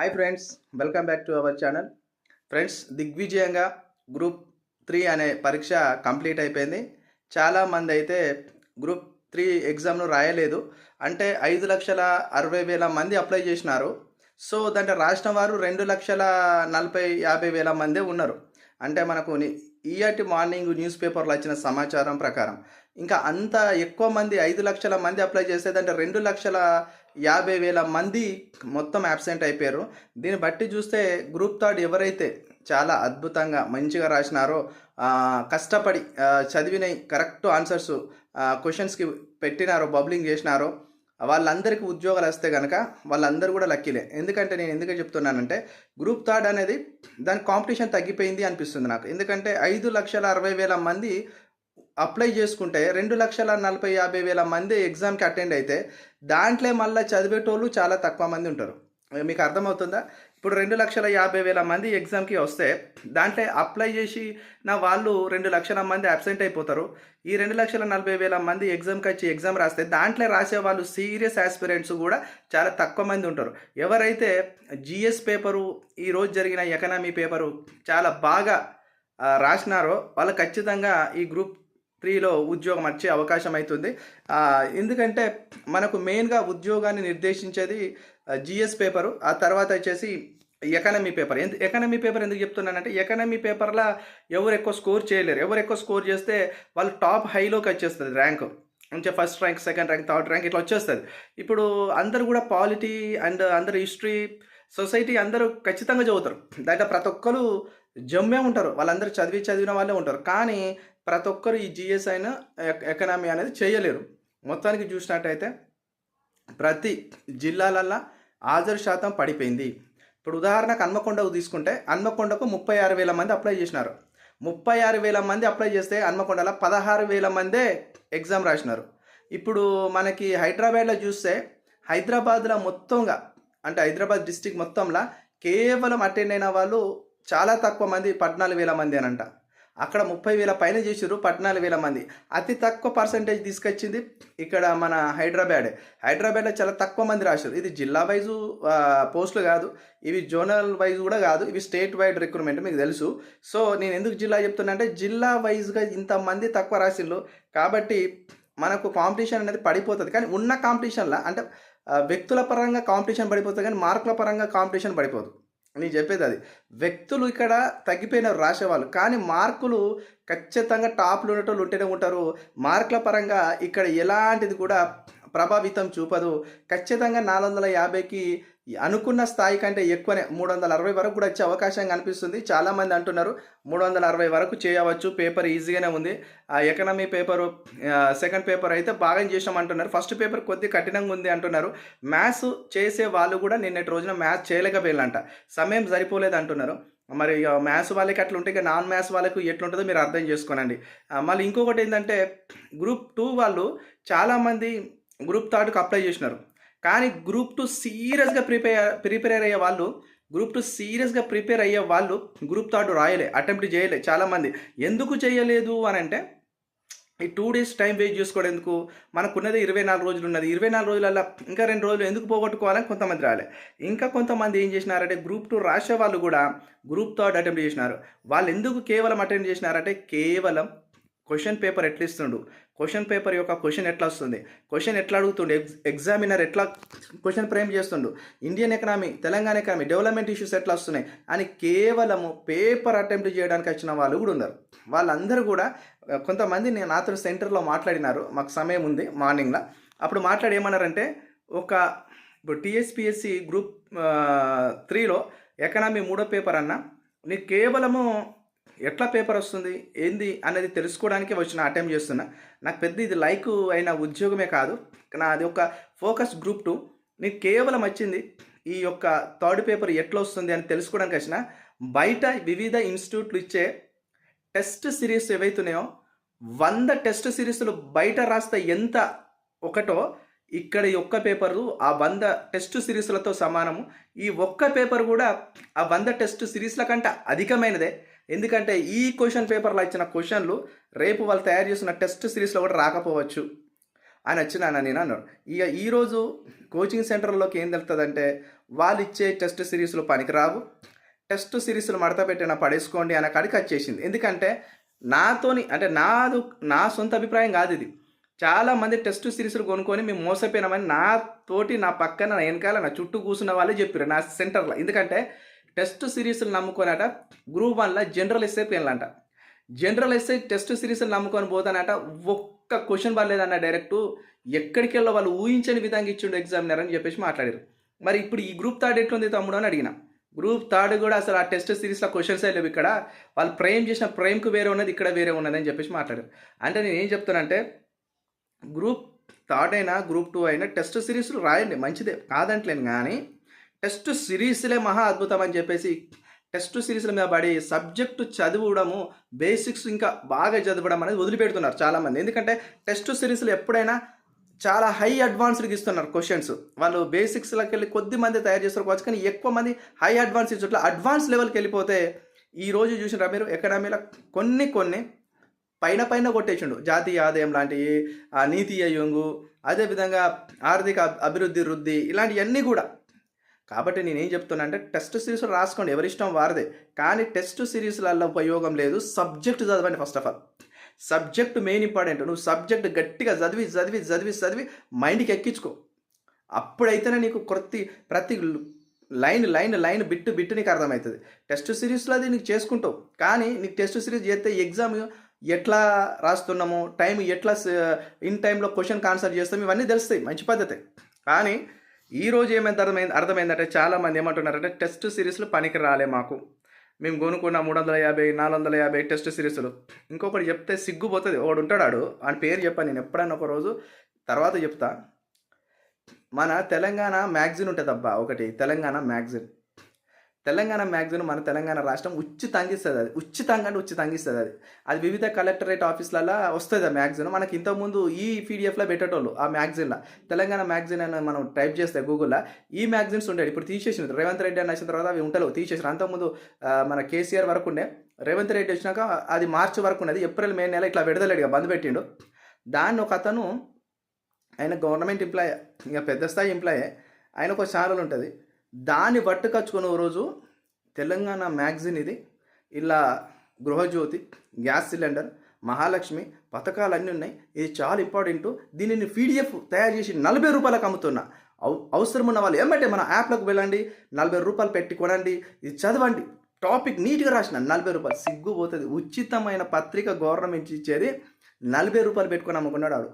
Hi friends welcome back to our channel friends దిగ్విజయంగా group three అనే పరీక్ష complete అయిపోయింది. చాలామంది అయితే గ్రూప్ త్రీ ఎగ్జామ్ను రాయలేదు. అంటే ఐదు లక్షల అరవై వేల మంది అప్లై చేసినారు. సో దాంట్లో రాసిన వారు రెండు లక్షల నలభై యాభై వేల మందే ఉన్నారు. అంటే మనకు ని- ఇయటి మార్నింగ్ న్యూస్ పేపర్లో వచ్చిన సమాచారం ప్రకారం. ఇంకా అంత ఎక్కువ మంది ఐదు లక్షల మంది అప్లై చేస్తే దాంట్లో రెండు లక్షల యాభై వేల మంది మొత్తం అబ్సెంట్ అయిపోయారు. దీన్ని బట్టి చూస్తే గ్రూప్ థర్డ్ ఎవరైతే చాలా అద్భుతంగా మంచిగా రాసినారో కష్టపడి చదివిన కరెక్ట్ ఆన్సర్స్ క్వశ్చన్స్కి పెట్టినారో బబ్లింగ్ చేసినారో వాళ్ళందరికీ ఉద్యోగాలు వస్తే కనుక వాళ్ళందరూ కూడా లక్కీలే ఎందుకంటే నేను ఎందుకు చెప్తున్నానంటే గ్రూప్ థర్డ్ అనేది దాని కాంపిటీషన్ తగ్గిపోయింది అనిపిస్తుంది నాకు. ఎందుకంటే ఐదు లక్షల అరవై వేల మంది అప్లై చేసుకుంటే రెండు లక్షల నలభై యాభై వేల మంది ఎగ్జామ్కి అటెండ్ అయితే దాంట్లో మళ్ళీ చదివేటోళ్ళు చాలా తక్కువ మంది ఉంటారు. మీకు అర్థమవుతుందా? ఇప్పుడు రెండు లక్షల యాభై వేల మంది ఎగ్జామ్కి వస్తే దాంట్లో అప్లై చేసి నా వాళ్ళు రెండు లక్షల మంది అబ్సెంట్ అయిపోతారు. ఈ రెండు లక్షల నలభై వేల మంది ఎగ్జామ్కి వచ్చి ఎగ్జామ్ రాస్తే దాంట్లో రాసే వాళ్ళు సీరియస్ ఆస్పిరెంట్స్ కూడా చాలా తక్కువ మంది ఉంటారు. ఎవరైతే జిఎస్ పేపరు ఈ రోజు జరిగిన ఎకనామీ పేపరు చాలా బాగా రాసినారో వాళ్ళు ఖచ్చితంగా ఈ గ్రూప్ త్రీలో ఉద్యోగం వచ్చే అవకాశం అవుతుంది. ఎందుకంటే మనకు మెయిన్గా ఉద్యోగాన్ని నిర్దేశించేది జిఎస్ పేపరు ఆ తర్వాత వచ్చేసి ఎకనమీ పేపర్. ఎందు ఎకనమీ పేపర్ ఎందుకు చెప్తున్నానంటే ఎకనమీ పేపర్లో ఎవరు ఎక్కువ స్కోర్ చేయలేరు. ఎవరు ఎక్కువ స్కోర్ చేస్తే వాళ్ళు టాప్ హైలోకి వచ్చేస్తుంది ర్యాంక్. అంటే first rank second rank third rank ఇట్లా వచ్చేస్తుంది. ఇప్పుడు అందరు కూడా పాలిటీ అండ్ అందరు హిస్టరీ సొసైటీ అందరూ ఖచ్చితంగా చదువుతారు. దాంట్లో ప్రతి ఒక్కరు జమ్మే ఉంటారు. వాళ్ళందరూ చదివి చదివిన వాళ్ళే ఉంటారు. కానీ ప్రతి ఒక్కరు ఈ జిఎస్ అయిన ఎకనామీ అనేది చేయలేరు. మొత్తానికి చూసినట్టయితే ప్రతి జిల్లాలల్లో హాజరు శాతం పడిపోయింది. ఇప్పుడు ఉదాహరణకు హన్మకొండకు తీసుకుంటే హన్మకొండకు ముప్పై ఆరు వేల మంది అప్లై చేసినారు. ముప్పై ఆరు వేల మంది అప్లై చేస్తే హన్మకొండలో పదహారు వేల మందే ఎగ్జామ్ రాసినారు. ఇప్పుడు మనకి హైదరాబాద్లో చూస్తే హైదరాబాద్లో మొత్తంగా అంటే హైదరాబాద్ డిస్టిక్ మొత్తంలో కేవలం అటెండ్ అయిన వాళ్ళు చాలా తక్కువ మంది పద్నాలుగు వేల మంది అనంట. అక్కడ ముప్పై వేల పైన చేసారు పద్నాలుగు వేల మంది. అతి తక్కువ పర్సంటేజ్ తీసుకొచ్చింది ఇక్కడ మన హైదరాబాద్. హైదరాబాద్లో చాలా తక్కువ మంది రాశారు ఇది జిల్లా వైజు పోస్టులు కాదు ఇవి జోనల్ వైజ్ కూడా కాదు ఇవి స్టేట్ వైడ్ రిక్రూట్మెంట్ మీకు తెలుసు. సో నేను ఎందుకు జిల్లా చెప్తున్నా అంటే జిల్లా వైజ్గా ఇంతమంది తక్కువ రాసిళ్ళు కాబట్టి మనకు కాంపిటీషన్ అనేది పడిపోతుంది. కానీ ఉన్న కాంపిటీషన్లో అంటే వ్యక్తుల పరంగా కాంపిటీషన్ పడిపోతుంది కానీ మార్కుల పరంగా కాంపిటీషన్ పడిపోదు. నేను చెప్పేది అది. వ్యక్తులు ఇక్కడ తగ్గిపోయినారు రాసేవాళ్ళు. కానీ మార్కులు ఖచ్చితంగా టాప్లో ఉండేటోళ్ళు ఉంటేనే ఉంటారు. మార్కుల పరంగా ఇక్కడ ఎలాంటిది కూడా ప్రభావితం చూపదు. ఖచ్చితంగా నాలుగు వందల యాభైకి అనుకున్న స్థాయి కంటే ఎక్కువనే మూడు వందల అరవై వరకు కూడా వచ్చే అవకాశం కనిపిస్తుంది. చాలామంది అంటున్నారు మూడు వందల అరవై వరకు చేయవచ్చు పేపర్ ఈజీగానే ఉంది. ఆ ఎకనమీ పేపరు సెకండ్ పేపర్ అయితే బాగా చేసాం అంటున్నారు. ఫస్ట్ పేపర్ కొద్ది కఠినంగా ఉంది అంటున్నారు. మ్యాథ్స్ చేసే వాళ్ళు కూడా నిన్నటి రోజున మ్యాథ్స్ చేయలేకపోయారంట సమయం సరిపోలేదు అంటున్నారు. మరి మ్యాథ్స్ వాళ్ళకి అట్లా ఉంటే ఇక నాన్ మ్యాథ్స్ వాళ్ళకు ఎట్లుంటుందో మీరు అర్థం చేసుకోనండి. మళ్ళీ ఇంకొకటి ఏంటంటే గ్రూప్ టూ వాళ్ళు చాలామంది గ్రూప్ థర్డ్కి అప్లై చేసినారు. కానీ గ్రూప్ టూ సీరియస్గా ప్రిపేర్ ప్రిపేర్ అయ్యే వాళ్ళు గ్రూప్ టూ సీరియస్గా ప్రిపేర్ అయ్యే వాళ్ళు గ్రూప్ థర్డ్ రాయలే అటెంప్ట్ చేయలే చాలామంది. ఎందుకు చేయలేదు అని అంటే ఈ టూ డేస్ టైం వేస్ట్ చేసుకోవడం ఎందుకు? మనకున్నది ఇరవై నాలుగు రోజులు ఉన్నది. ఇరవై నాలుగు రోజులలో ఇంకా రెండు రోజులు ఎందుకు పోగొట్టుకోవాలని కొంతమంది రాలే. ఇంకా కొంతమంది ఏం చేసినారంటే గ్రూప్ టూ రాసే వాళ్ళు కూడా గ్రూప్ థర్డ్ అటెంప్ట్ చేసినారు. వాళ్ళు ఎందుకు కేవలం అటెంప్ట్ చేసినారంటే కేవలం క్వశ్చన్ పేపర్ ఎట్లా ఇస్తుండు? క్వశ్చన్ పేపర్ యొక్క క్వశ్చన్ ఎట్లా వస్తుంది? క్వశ్చన్ ఎట్లా అడుగుతుండు? ఎగ్జామినర్ ఎట్లా క్వశ్చన్ ఫ్రేమ్ చేస్తుండు? Indian economy Telangana economy development issues ఎట్లా వస్తున్నాయి? అని కేవలము పేపర్ అటెంప్ట్ చేయడానికి వచ్చిన వాళ్ళు కూడా ఉన్నారు. వాళ్ళందరూ కూడా కొంతమంది నేను నాతో సెంటర్లో మాట్లాడినారు. మాకు సమయం ఉంది మార్నింగ్లో అప్పుడు మాట్లాడి ఏమన్నారంటే ఒక ఇప్పుడు టీఎస్పిఎస్సి గ్రూప్ త్రీలో ఎకనామీ మూడో పేపర్ అన్న నీకు కేవలము ఎట్లా పేపర్ వస్తుంది? ఏంది? అనేది తెలుసుకోవడానికి వచ్చిన అటెంప్ట్ చేస్తున్నా. నాకు పెద్ద ఇది లైక్ అయిన ఉద్యోగమే కాదు. నాది ఒక ఫోకస్ గ్రూప్ టూ నీకు కేవలం వచ్చింది ఈ యొక్క థర్డ్ పేపర్ ఎట్లా వస్తుంది అని తెలుసుకోవడానికి వచ్చిన బయట వివిధ ఇన్స్టిట్యూట్లు ఇచ్చే టెస్ట్ సిరీస్ ఏవైతున్నాయో వంద టెస్ట్ సిరీస్లు బయట రాస్తే ఎంత ఒకటో ఇక్కడ ఈ ఒక్క పేపరు ఆ వంద టెస్ట్ సిరీస్లతో సమానము. ఈ ఒక్క పేపర్ కూడా ఆ వంద టెస్ట్ సిరీస్ల కంటే అధికమైనదే. ఎందుకంటే ఈ క్వశ్చన్ పేపర్లో ఇచ్చిన క్వశ్చన్లు రేపు వాళ్ళు తయారు చేసిన టెస్ట్ సిరీస్లో కూడా రాకపోవచ్చు అని వచ్చినాను నేను అన్నాడు. ఇక ఈరోజు కోచింగ్ సెంటర్లోకి ఏం తెలుస్తుందంటే వాళ్ళు ఇచ్చే టెస్ట్ సిరీస్లు పనికిరావు టెస్ట్ సిరీస్లు మడత పెట్టిన పడేసుకోండి అనే కాడికి వచ్చేసింది. ఎందుకంటే నాతోని అంటే నాదు నా సొంత అభిప్రాయం కాదు ఇది. చాలా మంది టెస్ట్ సిరీస్లు కొనుక్కొని మేము మోసపోయినామని నాతోటి నా పక్కన నా వెనకాల నా చుట్టూ కూర్చున్న వాళ్ళే చెప్పారు నా సెంటర్లో. ఎందుకంటే టెస్ట్ సిరీస్లు నమ్ముకొనట గ్రూప్ వన్లో జనరల్ ఎస్ఏ పేర్లంట జనరల్ ఎస్ఏ టెస్ట్ సిరీస్లు నమ్ముకొని పోతానట ఒక్క క్వశ్చన్ పర్లేదన్న డైరెక్ట్ ఎక్కడికి వెళ్ళో వాళ్ళు ఊహించని విధంగా ఇచ్చిండు ఎగ్జామినర్ అని చెప్పేసి మాట్లాడారు. మరి ఇప్పుడు ఈ గ్రూప్ థర్డ్ ఎట్లుంది తమ్ముడు అని అడిగిన. గ్రూప్ థర్డ్ కూడా అసలు ఆ టెస్ట్ సిరీస్లో క్వశ్చన్స్ లేవు ఇక్కడ. వాళ్ళు ప్రేమ్ చేసిన ప్రేమ్కి వేరే ఉన్నది ఇక్కడ వేరే ఉన్నది అని చెప్పేసి మాట్లాడారు. అంటే నేను ఏం చెప్తానంటే గ్రూప్ థర్డ్ అయినా గ్రూప్ టూ అయినా టెస్ట్ సిరీస్లు రాయండి మంచిదే. కాదంటలేను కానీ టెస్ట్ సిరీస్లే మహా అద్భుతం అని చెప్పేసి టెస్ట్ సిరీస్ల మీద పడి సబ్జెక్టు చదవడము బేసిక్స్ ఇంకా బాగా చదవడం అనేది వదిలిపెడుతున్నారు చాలామంది. ఎందుకంటే టెస్ట్ సిరీస్లు ఎప్పుడైనా చాలా హై అడ్వాన్స్డ్కి ఇస్తున్నారు క్వశ్చన్స్. వాళ్ళు బేసిక్స్లోకి వెళ్ళి కొద్ది మంది తయారు చేస్తారు కావచ్చు కానీ ఎక్కువ మంది హై అడ్వాన్స్ ఇచ్చట్ల అడ్వాన్స్ లెవెల్కి వెళ్ళిపోతే ఈ రోజు చూసినారా మీరు ఎకనామీలో కొన్ని కొన్ని పైన పైన కొట్టేసిండు. జాతీయ ఆదాయం లాంటివి ఆ నీతి అయ్యంగు అదేవిధంగా ఆర్థిక అభివృద్ధి వృద్ధి ఇలాంటివన్నీ కూడా కాబట్టి నేనేం చెప్తున్నా అంటే టెస్ట్ సిరీస్ రాసుకోండి ఎవరిష్టం వారిదే. కానీ టెస్ట్ సిరీస్లలో ఉపయోగం లేదు సబ్జెక్ట్ చదవండి first of all. Subject main important నువ్వు సబ్జెక్ట్ గట్టిగా చదివి చదివి చదివి చదివి మైండ్కి ఎక్కించుకో. అప్పుడైతేనే నీకు ప్రతి ప్రతి line line line bit bit నీకు అర్థమవుతుంది. టెస్ట్ సిరీస్లో అది నీకు చేసుకుంటావు. కానీ నీకు టెస్ట్ సిరీస్ చేస్తే ఎగ్జామ్ ఎట్లా రాస్తున్నాము టైం ఎట్లా ఇన్ టైంలో క్వశ్చన్ ఆన్సర్ చేస్తాము ఇవన్నీ తెలుస్తాయి మంచి పద్ధతి. కానీ ఈ రోజు ఏమైంది? అర్థమైంది అర్థమైందంటే చాలామంది ఏమంటున్నారంటే టెస్ట్ సిరీస్లు పనికి రాలే మాకు. మేము కొనుక్కున్న మూడు వందల యాభై నాలుగు వందల యాభై టెస్ట్ సిరీస్లు. ఇంకొకటి చెప్తే సిగ్గుపోతుంది ఒకడు ఉంటాడు అని పేరు చెప్పాను నేను. ఎప్పుడన్నా ఒక రోజు తర్వాత చెప్తా. మన తెలంగాణ మ్యాగజిన్ ఉంటుంది అబ్బా ఒకటి. తెలంగాణ మ్యాగజిన్. తెలంగాణ మ్యాగ్జిన్ మన తెలంగాణ రాష్ట్రం ఉచితంగా ఇస్తుంది అది. ఉచితంగా అంటే ఉచితంగా ఇస్తుంది అది. అది వివిధ కలెక్టరేట్ ఆఫీసులలో వస్తుంది ఆ మ్యాగ్జిన్. మనకి ఇంతకుముందు ఈ పీడిఎఫ్లో పెట్టేటోళ్ళు ఆ మ్యాగ్జిన్లో. తెలంగాణ మ్యాగ్జిన్ అని మనం టైప్ చేస్తే గూగుల్లో ఈ మ్యాగ్జిన్స్ ఉండేది ఇప్పుడు తీసేసిన రేవంత్ రెడ్డి అని వచ్చిన తర్వాత అవి ఉంటలేవు తీసేసిన అంతకుముందు మన కేసీఆర్ వరకు ఉండే రేవంత్ రెడ్డి వచ్చినాక అది మార్చి వరకు ఉన్నది. ఏప్రిల్ మే నెల ఇట్లా విడదలేడుగా బంద్ పెట్టిండు. దాన్ని ఒక అతను ఆయన గవర్నమెంట్ ఎంప్లాయ్ ఇక పెద్ద స్థాయి ఎంప్లాయే ఆయన ఒక ఛానల్ ఉంటుంది. దాన్ని పట్టుకొచ్చుకుని ఓ రోజు తెలంగాణ మ్యాగజైన్ ఇది. ఇలా గృహజ్యోతి గ్యాస్ సిలిండర్ మహాలక్ష్మి పథకాలు అన్నీ ఉన్నాయి. ఇది చాలా ఇంపార్టెంట్. దీనిని పీడిఎఫ్ తయారు చేసి నలభై రూపాయలకు అమ్ముతున్నా. అవ అవసరం ఉన్న వాళ్ళు ఏమంటే మన యాప్లోకి వెళ్ళండి నలభై రూపాయలు పెట్టి కొనండి ఇది చదవండి. టాపిక్ నీట్గా రాసిన నలభై రూపాయలు. సిగ్గు పోతుంది. ఉచితమైన పత్రిక గవర్నమెంట్ ఇచ్చేది నలభై రూపాయలు పెట్టుకొని అమ్ముకున్నాడు ఆడు.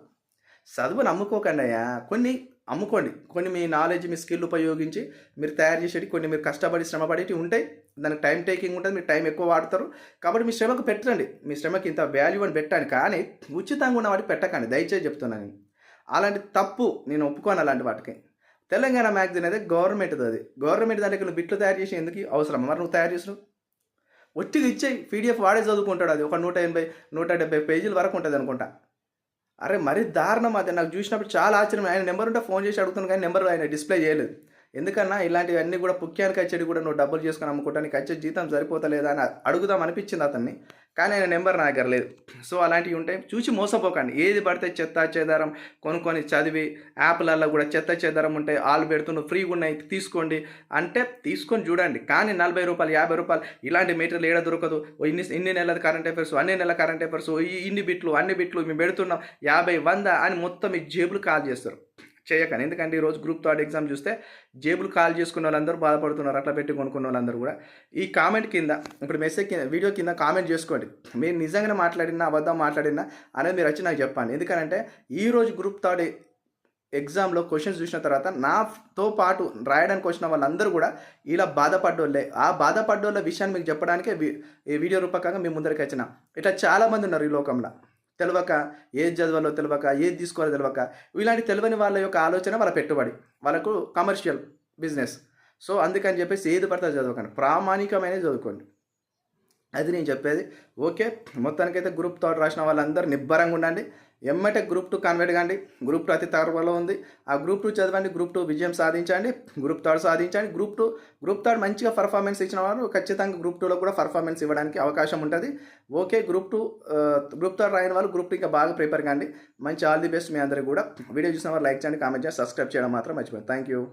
చదువుని అమ్ముకోకండి అయ్యా. కొన్ని అమ్ముకోండి. కొన్ని మీ నాలెడ్జ్ మీ స్కిల్ ఉపయోగించి మీరు తయారు చేసేటి కొన్ని మీరు కష్టపడి శ్రమపడేటి ఉంటాయి. దానికి టైం టేకింగ్ ఉంటుంది మీరు టైం ఎక్కువ వాడతారు. కాబట్టి మీ శ్రమకు పెట్టండి మీ శ్రమకి ఇంత వాల్యూ అని పెట్టండి. కానీ ఉచితంగా ఉన్న వాటికి పెట్టకండి. దయచేసి చెప్తున్నాను అలాంటి తప్పు నేను ఒప్పుకోను అలాంటి వాటికి. తెలంగాణ మ్యాగజైన్ అయితే గవర్నమెంట్ అది. గవర్నమెంట్ దానికి నువ్వు బిట్లు తయారు చేసి ఎందుకు అవసరం మరి నువ్వు తయారు చేసినావు? ఒట్టిగా ఇచ్చేయి. పీడిఎఫ్ వాడే చదువుకుంటాడు అది. ఒక నూట ఎనభై నూట డెబ్బై పేజీల వరకు ఉంటుంది అనుకుంటా. అరే మరీ దారుణం అది. నాకు చూసినప్పుడు చాలా ఆశ్చర్యం. ఆయన నెంబర్ ఉంటే ఫోన్ చేసి అడుగుతాను కానీ నెంబర్ ఆయన డిస్ప్లే చేయలేదు. ఎందుకన్నా ఇలాంటివన్నీ కూడా పుక్యానికి వచ్చేది కూడా నువ్వు డబ్బులు చేసుకొని అమ్ముకుంటానికి వచ్చే జీతం సరిపోతలేదా అని అడుగుదాం అనిపించింది అతన్ని. కానీ ఆయన నెంబర్ నా దగ్గర లేదు. సో అలాంటివి ఉంటాయి. చూసి మోసపోకండి. ఏది పడితే చెత్త చేదారం కొనుక్కొని చదివి యాప్లలో కూడా చెత్త చేదారం ఉంటాయి వాళ్ళు పెడుతున్న ఫ్రీగా ఉన్నాయి తీసుకోండి. అంటే తీసుకొని చూడండి. కానీ నలభై రూపాయలు యాభై రూపాయలు ఇలాంటి మెటీరియల్ ఏడ దొరకదు. ఇన్ని ఇన్ని నెలల కరెంట్ అఫేర్స్ అన్ని నెలల కరెంట్ అఫేర్స్ ఈ ఇన్ని బిట్లు అన్ని బిట్లు మేము పెడుతున్నాం. యాభై వంద అని మొత్తం మీ జేబులు కాల్ చేస్తారు. చేయకండి. ఎందుకంటే ఈరోజు గ్రూప్ థర్డ్ ఎగ్జామ్ చూస్తే జేబులు కాల్ చేసుకున్న వాళ్ళందరూ బాధపడుతున్నారు. అట్లా పెట్టి కొనుక్కున్న వాళ్ళందరూ కూడా. ఈ కామెంట్ కింద ఇప్పుడు మెసేజ్ కింద వీడియో కింద కామెంట్ చేసుకోండి. మీరు నిజంగానే మాట్లాడినా అబద్ధం మాట్లాడినా అనేది మీరు వచ్చి నాకు చెప్పండి. ఎందుకంటే ఈ రోజు గ్రూప్ థర్డ్ ఎగ్జామ్లో క్వశ్చన్స్ చూసిన తర్వాత నాతో పాటు రాయడానికి వచ్చిన వాళ్ళందరూ కూడా ఇలా బాధపడ్డోళ్ళే. ఆ బాధపడ్డోళ్ళ విషయాన్ని మీకు చెప్పడానికే ఈ వీడియో రూపకంగా మీ ముందరికి వచ్చిన ఇట్లా చాలామంది ఉన్నారు ఈ లోకంలో. తెలియక ఏది చదవాలో తెలియక ఏది తీసుకోవాలో తెలియక ఇలాంటి తెలియని వాళ్ళ యొక్క ఆలోచన వాళ్ళ పెట్టుబడి వాళ్ళకు కమర్షియల్ బిజినెస్ సో అందుకని చెప్పేసి ఏది పడితే అది చదవకండి. ప్రామాణికమైన చదువుకోండి. అది నేను చెప్పేది. ఓకే మొత్తానికైతే గ్రూప్ థాట్ రాసిన వాళ్ళందరూ నిబ్బరంగా ఉండండి. ఎమ్మటే గ్రూప్ టూ కన్వర్ట్ కాండి. గ్రూప్ టూ అతి త్వరలో ఉంది. ఆ గ్రూప్ టూ చదవండి గ్రూప్ టూ విజయం సాధించండి గ్రూప్ థర్డ్ సాధించండి. గ్రూప్ టూ గ్రూప్ థర్డ్ మంచిగా పర్ఫార్మెన్స్ ఇచ్చిన వారు ఖచ్చితంగా గ్రూప్ టూలో కూడా పర్ఫార్మెన్స్ ఇవ్వడానికి అవకాశం ఉంటుంది. Okay group two group third రాయని వాళ్ళు గ్రూప్ టూ ఇంకా బాగా ప్రిపేర్ కాండి. మంచి ఆల్ ది బెస్ట్ మీ అందరికీ కూడా. వీడియో చూసిన వారు లైక్ చేయండి కామెంట్ చేయండి సబ్స్క్రైబ్ చేయడం మాత్రం మర్చిపోయింది థ్యాంక్ యూ